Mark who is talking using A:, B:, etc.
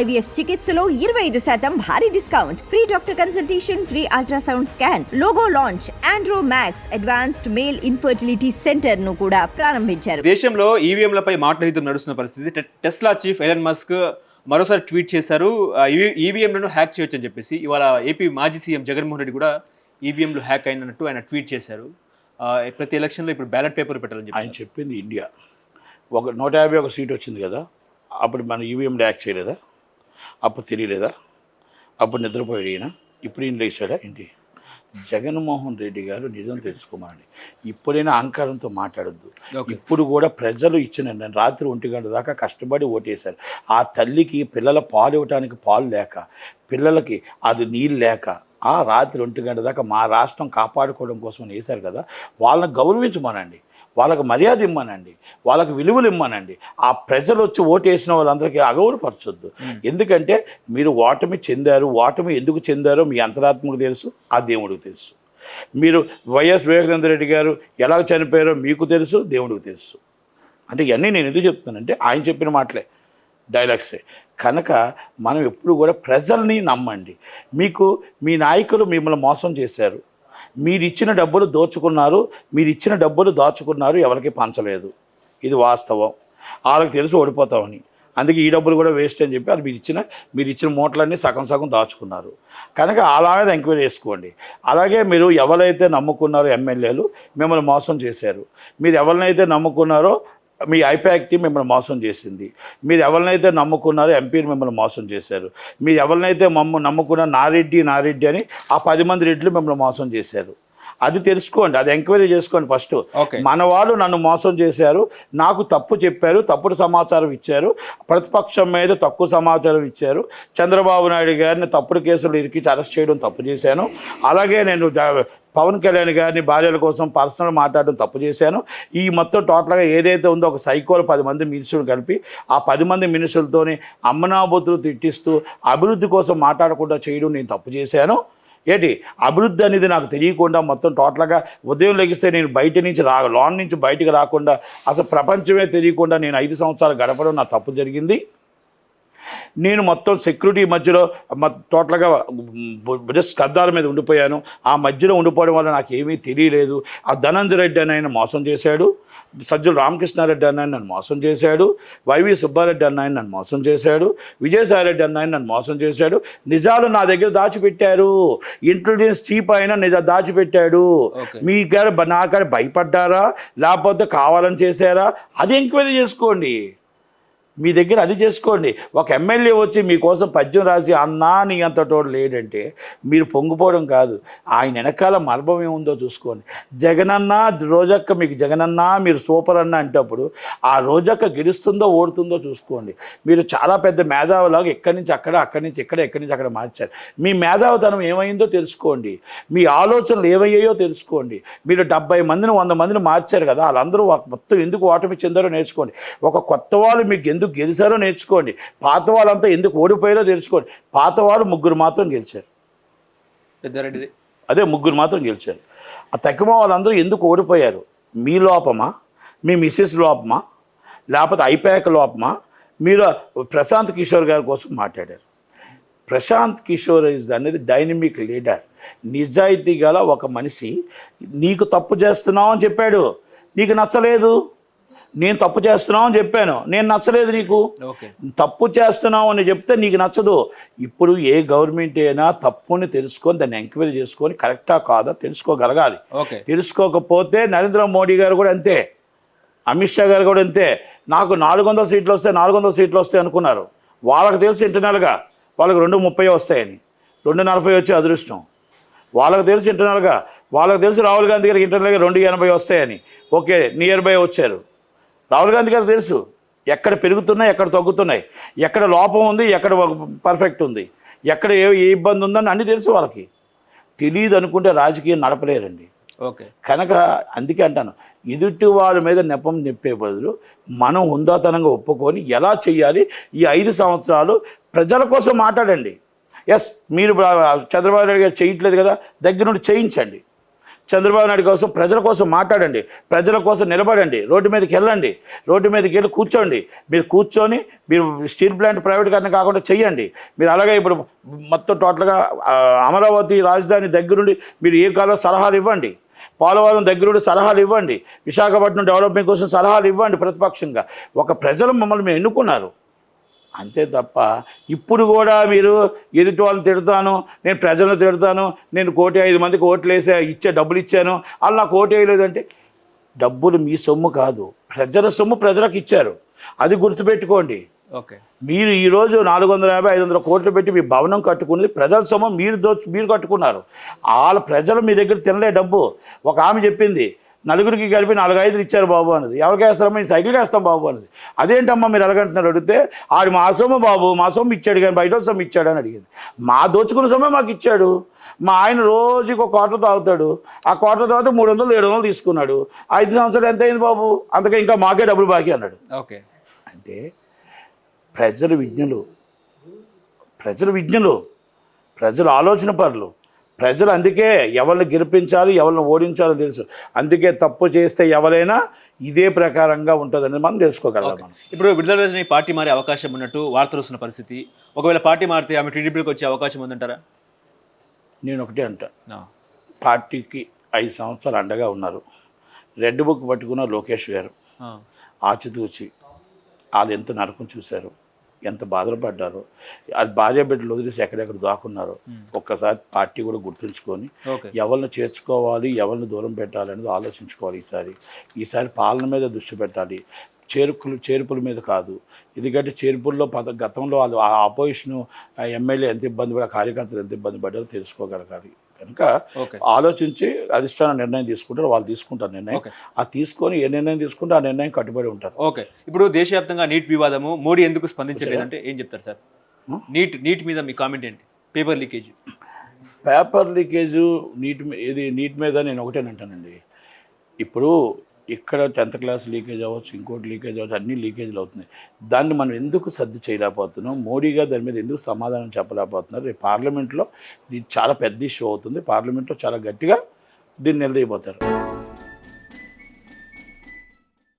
A: IVF చికిత్సలో ఇరవై ఐదు శాతం భారీ discount. Free doctor consultation free ultrasound scan logo launch Andro max advanced male infertility సెంటర్ను కూడా ప్రారంభించారు.
B: దేశంలో ఈవీఎంలపై మాట్లాడుతూ నడుస్తున్న పరిస్థితి. టెస్లా చీఫ్ ఎలన్ మస్క్ మరోసారి ట్వీట్ చేశారు. ఈవీఎంలను హ్యాక్ చేయొచ్చు అని చెప్పేసి. ఇవాళ ఏపీ మాజీ సీఎం జగన్మోహన్ రెడ్డి కూడా ఈవీఎంలు హ్యాక్ అయినట్టు ఆయన ట్వీట్ చేశారు. ప్రతి ఎలక్షన్లో ఇప్పుడు బ్యాలెట్ పేపర్ పెట్టాలని
C: ఆయన
B: చెప్పి
C: చెప్పింది ఇండియా. ఒక నూట యాభై ఒక సీట్ వచ్చింది కదా. అప్పుడు మన ఈవీఎం యాక్ట్ చేయలేదా? అప్పుడు తెలియలేదా? అప్పుడు నిద్రపోయాడు ఈయన ఇప్పుడు ఈయన లేచాడా ఏంటి? జగన్మోహన్ రెడ్డి గారు నిజం తెలుసుకోమండి ఇప్పుడైనా అహంకారంతో మాట్లాడొద్దు. ఇప్పుడు కూడా ప్రజలు ఇచ్చిన నేను రాత్రి ఒంటి గంట దాకా కష్టపడి ఓటేశారు. ఆ తల్లికి పిల్లల పాలు ఇవ్వడానికి పాలు లేక పిల్లలకి అది నీళ్ళు లేక ఆ రాత్రి ఒంటి గంట దాకా మా రాష్ట్రం కాపాడుకోవడం కోసం వేశారు కదా వాళ్ళని గౌరవించమనండి. వాళ్ళకి మర్యాద ఇమ్మనండి. వాళ్ళకి విలువలు ఇమ్మనండి. ఆ ప్రజలు వచ్చి ఓటు వేసిన వాళ్ళందరికీ అగౌరవపరచొద్దు. ఎందుకంటే మీరు ఓటమి చెందారు ఓటమి ఎందుకు చెందారో మీ అంతరాత్మకు తెలుసు ఆ దేవుడికి తెలుసు. మీరు వైఎస్ వివేకానంద రెడ్డి గారు ఎలా చనిపోయారో మీకు తెలుసు దేవుడికి తెలుసు. అంటే ఇవన్నీ నేను ఎందుకు చెప్తున్నానంటే ఆయన చెప్పిన మాటలే డైలాగ్సే. కనుక మనం ఎప్పుడు కూడా ప్రజల్ని నమ్మండి. మీకు మీ నాయకులు మిమ్మల్ని మోసం చేశారు. మీరు ఇచ్చిన డబ్బులు దోచుకున్నారు మీరు ఇచ్చిన డబ్బులు దాచుకున్నారు ఎవరికి పంచలేదు. ఇది వాస్తవం. వాళ్ళకి తెలిసి ఓడిపోతామని. అందుకే ఈ డబ్బులు కూడా వేస్ట్ అని చెప్పి అది మీరు ఇచ్చిన మీరు ఇచ్చిన మూటలన్నీ సగం సగం దాచుకున్నారు. కనుక అలా మీద ఎంక్వైరీ చేసుకోండి. అలాగే మీరు ఎవరైతే నమ్ముకున్నారో ఎమ్మెల్యేలు మిమ్మల్ని మోసం చేశారు. మీరు ఎవరినైతే నమ్ముకున్నారో మీ ఐపాక్ మిమ్మల్ని మోసం చేసింది. మీరు ఎవరినైతే నమ్ముకున్నారో ఎంపీని మిమ్మల్ని మోసం చేశారు. మీరు ఎవరినైతే మమ్మ నమ్ముకున్న నారెడ్డి నారెడ్డి అని ఆ పది మంది రెడ్లు మిమ్మల్ని మోసం చేశారు. అది తెలుసుకోండి అది ఎంక్వైరీ చేసుకోండి ఫస్ట్. మన వాళ్ళు నన్ను మోసం చేశారు నాకు తప్పు చెప్పారు తప్పుడు సమాచారం ఇచ్చారు ప్రతిపక్షం మీద తక్కువ సమాచారం ఇచ్చారు. చంద్రబాబు నాయుడు గారిని తప్పుడు కేసులు ఇరికించి అరెస్ట్ చేయడం తప్పు చేశాను. అలాగే నేను పవన్ కళ్యాణ్ గారిని భార్యల కోసం పర్సనల్ మాట్లాడడం తప్పు చేశాను. ఈ మొత్తం టోటల్గా ఏదైతే ఉందో ఒక సైకోలు పది మంది మినిస్టులు కలిపి ఆ పది మంది మినిస్టులతోని అమ్మనాబుద్ధులు తిట్టిస్తూ అభివృద్ధి కోసం మాట్లాడకుండా చేయడం నేను తప్పు చేశాను. ఏంటి? అభివృద్ధి అనేది నాకు తెలియకుండా మొత్తం టోటల్గా ఉదయం లెగిస్తే నేను బయట నుంచి రా లోన్ నుంచి బయటకు రాకుండా అసలు ప్రపంచమే తెలియకుండా నేను ఐదు సంవత్సరాలు గడపడం నా తప్పు జరిగింది. నేను మొత్తం సెక్యూరిటీ మధ్యలో టోటల్గా జస్ట్ కద్దాల మీద ఉండిపోయాను. ఆ మధ్యలో ఉండిపోవడం వల్ల నాకు ఏమీ తెలియలేదు. ఆ ధనంజయ రెడ్డి అని ఆయన మోసం చేశాడు. సజ్జల రామకృష్ణారెడ్డి అన్న ఆయన నన్ను మోసం చేశాడు. వైవి సుబ్బారెడ్డి అన్న ఆయన నన్ను మోసం చేశాడు. విజయసాయిరెడ్డి అన్న ఆయన నన్ను మోసం చేశాడు. నిజాలు నా దగ్గర దాచిపెట్టారు. ఇంటెలిజెన్స్ చీప్ అయినా నిజ దాచిపెట్టాడు. మీ గారు నా గారు భయపడ్డారా? లేకపోతే కావాలని చేశారా? అది ఎంక్వైరీ చేసుకోండి. మీ దగ్గర అది చేసుకోండి. ఒక ఎమ్మెల్యే వచ్చి మీకోసం పద్యం రాసి అన్నా నీ అంతటోడు లేడంటే మీరు పొంగిపోవడం కాదు. ఆయన వెనకాల మర్మం ఏముందో చూసుకోండి. జగనన్న రోజక్క మీకు జగనన్న మీరు సూపర్ అన్న అంటప్పుడు ఆ రోజక్క గెలుస్తుందో ఓడుతుందో చూసుకోండి. మీరు చాలా పెద్ద మేధావులాగా ఎక్కడి నుంచి అక్కడ అక్కడి నుంచి ఇక్కడ ఎక్కడి నుంచి అక్కడ మార్చారు. మీ మేధావితనం ఏమైందో తెలుసుకోండి. మీ ఆలోచనలు ఏమయ్యాయో తెలుసుకోండి. మీరు డెబ్బై మందిని వంద మందిని మార్చారు కదా వాళ్ళందరూ మొత్తం ఎందుకు ఓటమి చెందారో నేర్చుకోండి. ఒక కొత్త వాళ్ళు మీకు ఎందుకు గెలిచారో నేర్చుకోండి. పాత వాళ్ళంతా ఎందుకు ఓడిపోయారో తెలుసుకోండి. పాత వాళ్ళు ముగ్గురు మాత్రం గెలిచారు.
B: పెద్దారెడ్డిది.
C: అదే ముగ్గురు మాత్రం గెలిచారు. ఆ తక్కువ వాళ్ళందరూ ఎందుకు ఓడిపోయారు? మీ లోపమా? మీ మిస్సెస్ లోపమా? లేకపోతే ఐపాక్ లోపమా? మీరు ప్రశాంత్ కిషోర్ గారి కోసం మాట్లాడారు. ప్రశాంత్ కిషోర్ ఇస్ అనేది డైనమిక్ లీడర్. నిజాయితీ గల ఒక మనిషి నీకు తప్పు చేస్తున్నావు అని చెప్పాడు. నీకు నచ్చలేదు. నేను తప్పు చేస్తున్నావు అని చెప్పాను. నేను నచ్చలేదు నీకు. తప్పు చేస్తున్నావు అని చెప్తే నీకు నచ్చదు. ఇప్పుడు ఏ గవర్నమెంట్ అయినా తప్పుని తెలుసుకొని దాన్ని ఎంక్వైరీ చేసుకొని కరెక్టా కాదా తెలుసుకోగలగాలి. తెలుసుకోకపోతే నరేంద్ర మోడీ గారు కూడా అంతే. అమిత్ షా గారు కూడా అంతే. నాకు నాలుగు వందల సీట్లు వస్తే నాలుగు వందల సీట్లు వస్తాయి అనుకున్నారు. వాళ్ళకి తెలిసి ఇంటర్నల్గా. వాళ్ళకి రెండు ముప్పై వస్తాయని. రెండు నలభై వచ్చే అదృష్టం. వాళ్ళకి తెలిసి ఇంటర్నల్గా. వాళ్ళకి తెలిసి రాహుల్ గాంధీ గారికి ఇంటర్నల్గా రెండు ఎనభై వస్తాయని. ఓకే నియర్ బై వచ్చారు. రాహుల్ గాంధీ గారికి తెలుసు ఎక్కడ పెరుగుతున్నాయి ఎక్కడ తగ్గుతున్నాయి ఎక్కడ లోపం ఉంది ఎక్కడ పర్ఫెక్ట్ ఉంది ఎక్కడ ఏ ఏ ఇబ్బంది ఉందని అన్నీ తెలుసు వాళ్ళకి. తెలియదు అనుకుంటే రాజకీయం నడపలేరండి.
B: ఓకే.
C: కనుక అందుకే అంటాను ఎదుటి వాళ్ళ మీద నెపం నెప్పే బదులు మనం హుందాతనంగా ఒప్పుకొని ఎలా చేయాలి ఈ ఐదు సంవత్సరాలు ప్రజల కోసం మాట్లాడండి. ఎస్ మీరు చంద్రబాబు నాయుడు గారు చేయట్లేదు కదా దగ్గర నుండి చేయించండి. చంద్రబాబు నాయుడు కోసం ప్రజల కోసం మాట్లాడండి ప్రజల కోసం నిలబడండి రోడ్డు మీదకి వెళ్ళండి రోడ్డు మీదకి వెళ్ళి కూర్చోండి. మీరు కూర్చొని మీరు స్టీల్ ప్లాంట్ ప్రైవేటీకరణ కాకుండా చెయ్యండి. మీరు అలాగే ఇప్పుడు మొత్తం టోటల్గా అమరావతి రాజధాని దగ్గరుండి మీరు ఏ కాలం సలహాలు ఇవ్వండి. పోలవరం దగ్గరుండి సలహాలు ఇవ్వండి. విశాఖపట్నం డెవలప్మెంట్ కోసం సలహాలు ఇవ్వండి ప్రతిపక్షంగా. ఒక ప్రజలు మమ్మల్ని మేము ఎన్నుకున్నారు. అంతే తప్ప ఇప్పుడు కూడా మీరు ఎదుటి వాళ్ళని తిడతాను నేను ప్రజలను తిడతాను నేను కోటి ఐదు మందికి ఓట్లు వేసా ఇచ్చే డబ్బులు ఇచ్చాను వాళ్ళు నాకు ఓటు వేయలేదంటే డబ్బులు మీ సొమ్ము కాదు. ప్రజల సొమ్ము ప్రజలకు ఇచ్చారు. అది గుర్తుపెట్టుకోండి.
B: ఓకే.
C: మీరు ఈరోజు నాలుగు వందల యాభై ఐదు వందల కోట్లు పెట్టి మీ భవనం కట్టుకున్నది ప్రజల సొమ్ము మీరు దో మీరు కట్టుకున్నారు. వాళ్ళ ప్రజలు మీ దగ్గర తినలే డబ్బు. ఒక ఆమె చెప్పింది నలుగురికి కలిపి నాలుగు ఐదులు ఇచ్చారు బాబు అన్నది. ఎవరికి వేస్తారమ్మా? ఈ సైకిల్కి వేస్తాం బాబు అన్నది. అదేంటమ్మా మీరు ఎలాగంటున్నారు అడిగితే ఆడు మా సొమ్ము బాబు మా సొమ్ము ఇచ్చాడు కానీ బయట సొమ్ము ఇచ్చాడు అని అడిగింది. మా దోచుకున్న సొమ్మే మాకు ఇచ్చాడు. మా ఆయన రోజుకి ఒక కోట తాగుతాడు. ఆ కోట తర్వాత మూడు వందలు ఏడు వందలు తీసుకున్నాడు. ఐదు సంవత్సరాలు ఎంత అయింది బాబు? అందుకే ఇంకా మాకే డబ్బులు బాకీ అన్నాడు.
B: ఓకే.
C: అంటే ప్రజలు విజ్ఞులు. ప్రజలు విజ్ఞులు. ప్రజలు ఆలోచన పరులు. ప్రజలు అందుకే ఎవరిని గెలిపించాలి ఎవరిని ఓడించాలో తెలుసు. అందుకే తప్పు చేస్తే ఎవరైనా ఇదే ప్రకారంగా ఉంటుందని మనం తెలుసుకోగలం
B: ఇప్పుడు విడుదల రజని పార్టీ మారే అవకాశం ఉన్నట్టు వార్తలు వస్తున్న పరిస్థితి. ఒకవేళ పార్టీ మారితే ఆమె టీడీపీకి వచ్చే అవకాశం ఉందంటారా?
C: నేను ఒకటే అంట. పార్టీకి ఐదు సంవత్సరాలు అండగా ఉన్నారు. రెడ్ బుక్ పట్టుకున్న లోకేష్ గారు ఆచితూచి వాళ్ళు ఎంత నరకం చూశారు. ఎంత బాధలు పడ్డారు. అది భార్య బిడ్డలు వదిలేసి ఎక్కడెక్కడ దాక్కున్నారు ఒక్కసారి పార్టీ కూడా గుర్తుంచుకొని ఎవరిని చేర్చుకోవాలి ఎవరిని దూరం పెట్టాలి అనేది ఆలోచించుకోవాలి ఈసారి. ఈసారి పాలన మీద దృష్టి పెట్టాలి. చేర్పులు చేర్పుల మీద కాదు. ఎందుకంటే చేర్పుల్లో పద గతంలో వాళ్ళు ఆ ఆపోజిషన్ ఎమ్మెల్యే ఎంత ఇబ్బంది పడ కార్యకర్తలు ఎంత ఇబ్బంది పడ్డారో తెలుసుకోగలగాలి. కనుక ఆలోచించి అధిష్టాన నిర్ణయం తీసుకుంటారు వాళ్ళు తీసుకుంటారు నిర్ణయం. అది తీసుకొని ఏ నిర్ణయం తీసుకుంటే ఆ నిర్ణయం కట్టుబడి ఉంటారు.
B: ఓకే. ఇప్పుడు దేశవ్యాప్తంగా నీట్ వివాదము మోడీ ఎందుకు స్పందించలేదంటే ఏం చెప్తారు సార్? నీట్ నీట్ మీద మీ కామెంట్ ఏంటి? Paper leakage.
C: పేపర్ లీకేజ్ నీటి ఇది నీటి మీద నేను ఒకటేనంటానండి. ఇప్పుడు ఇక్కడ టెన్త్ క్లాస్ లీకేజ్ అవ్వచ్చు ఇంకోటి లీకేజ్ అవ్వచ్చు అన్ని లీకేజ్లు అవుతున్నాయి. దాన్ని మనం ఎందుకు సర్ది చేయలేకపోతున్నాం? మోడీగా దాని మీద ఎందుకు సమాధానం చెప్పలేకపోతున్నారు? రేపు పార్లమెంట్లో ఇది చాలా పెద్ద ఇష్యూ అవుతుంది. పార్లమెంట్లో చాలా గట్టిగా దీన్ని నిలదీయబోతారు.